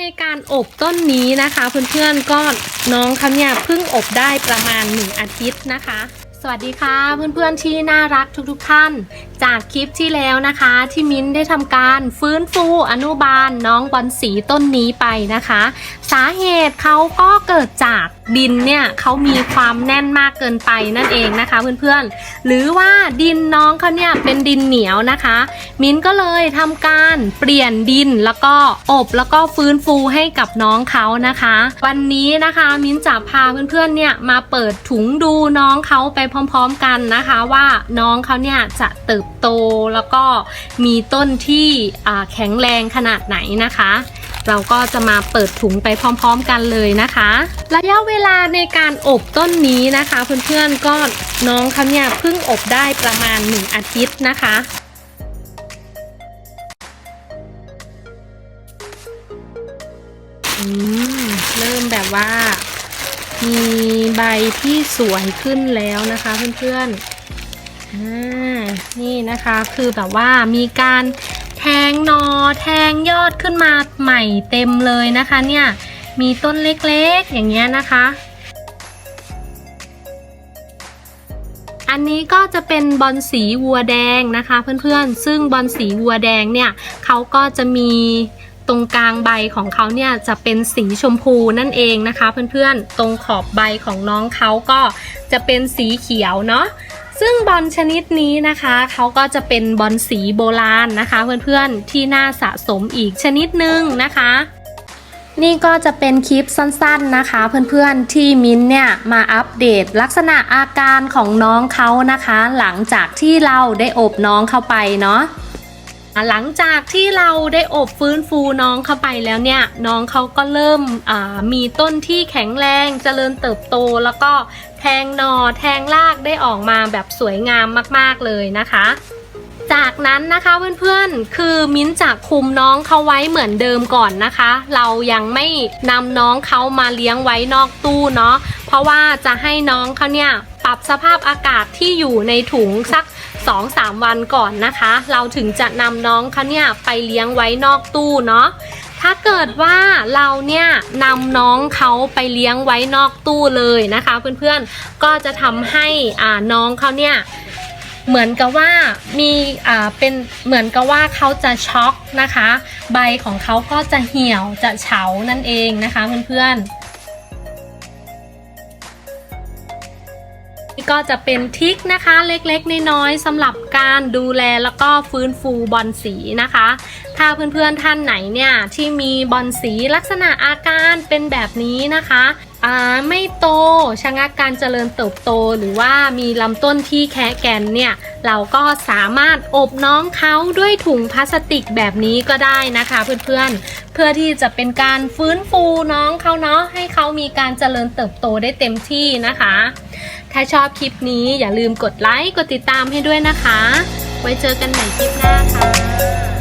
ในการอบต้นนี้นะคะเพื่อนๆก็น้องเขาเนี่ยเพิ่งอบได้ประมาณ 1 อาทิตย์นะคะ สวัสดีค่ะเพื่อนๆที่น่ารักทุกๆท่าน จากคลิปที่แล้วนะคะ ที่มิ้นได้ทำการฟื้นฟูอนุบาลน้องบอลสีต้นนี้ไปนะคะ สาเหตุเขาก็เกิดจากดินเนี่ยเขามีความแน่นมากเกินไปนั่นเองนะคะเพื่อนๆ หรือว่าดินน้องเขาเนี่ยเป็นดินเหนียวนะคะ มิ้นก็เลยทำการเปลี่ยนดินแล้วก็อบแล้วก็ฟื้นฟูให้กับน้องเขานะคะ วันนี้นะคะมิ้นจะพาเพื่อนๆเนี่ยมาเปิดถุงดูน้องเขาไปพร้อมๆกันนะคะ ว่าน้องเขาเนี่ยจะเติบโตแล้วก็มีต้นที่แข็งแรงขนาดไหนนะคะ เราก็จะมาเปิดถุงไปพร้อมๆกันเลยนะคะ ระยะเวลาในการอบต้นนี้นะคะ เพื่อนๆก็น้องเขาเนี่ยเพิ่งอบได้ประมาณ 1 อาทิตย์นะคะอืมเริ่มแบบว่า มีใบที่สวยขึ้นแล้วนะคะเพื่อนๆอ่านี่นะคะคือแบบว่ามีการ แทงนอแทงยอดขึ้นมาใหม่เต็มเลยนะคะเนี่ยมีต้นเล็กๆอย่างเงี้ยนะคะ อันนี้ก็จะเป็นบอลสีวัวแดงนะคะเพื่อนๆ ซึ่งบอลสีวัวแดงเนี่ยเขาก็จะมีตรงกลางใบของเขาเนี่ยจะเป็นสีชมพูนั่นเองนะคะ เพื่อนๆ ตรงขอบใบของน้องเขาก็จะเป็นสีเขียวเนาะ ซึ่งบอลชนิดนี้นะคะเขาก็จะเป็นบอลสีโบราณนะคะ เพื่อนๆที่น่าสะสมอีกชนิดหนึ่งนะคะ นี่ก็จะเป็นคลิปสั้นๆนะคะ เพื่อนๆที่มิ้นเนี่ยมาอัปเดตลักษณะอาการของน้องเขานะคะ หลังจากที่เราได้อบน้องเข้าไปเนาะหลังจากที่เราได้อบฟื้นฟูน้องเข้าไปแล้วเนี่ย น้องเขาก็เริ่มมีต้นที่แข็งแรงเจริญเติบโตแล้วก็ แทงหนอแทงรากได้ออกมาแบบสวยงามมากๆเลยนะคะ จากนั้นนะคะเพื่อนๆ คือมิ้นจะคุมน้องเขาไว้เหมือนเดิมก่อนนะคะ เรายังไม่นำน้องเขามาเลี้ยงไว้นอกตู้เนาะ เพราะว่าจะให้น้องเขาเนี่ยปรับสภาพอากาศที่อยู่ในถุงสัก2-3 วันก่อนนะคะ เราถึงจะนำน้องเขาเนี่ยไปเลี้ยงไว้นอกตู้เนาะ ถ้าเกิดว่าเราเนี่ยนำน้องเขาไปเลี้ยงไว้นอกตู้เลยนะคะเพื่อนๆ ก็จะทำให้น้องเขาเนี่ยเหมือนกับว่ามีอ่าเป็นเหมือนกับว่าเขาจะช็อกนะคะ ใบของเขาก็จะเหี่ยวจะเฉานั่นเองนะคะเพื่อนๆ นี่ก็จะเป็นทริคนะคะเล็กๆ น้อยๆสำหรับการดูแลแล้วก็ฟื้นฟูบอลสีนะคะ ถ้าเพื่อนๆท่านไหนเนี่ยที่มีบอลสีลักษณะอาการเป็นแบบนี้นะคะไม่โตชะงักการเจริญเติบโตหรือว่ามีลำต้นที่แคะแกนเนี่ย เราก็สามารถอบน้องเขาด้วยถุงพลาสติกแบบนี้ก็ได้นะคะเพื่อนๆ เพื่อที่จะเป็นการฟื้นฟูน้องเขาเนาะให้เขามีการเจริญเติบโตได้เต็มที่นะคะ ถ้าชอบคลิปนี้อย่าลืมกดไลค์ กดติดตามให้ด้วยนะคะ ไว้เจอกันใหม่คลิปหน้าค่ะ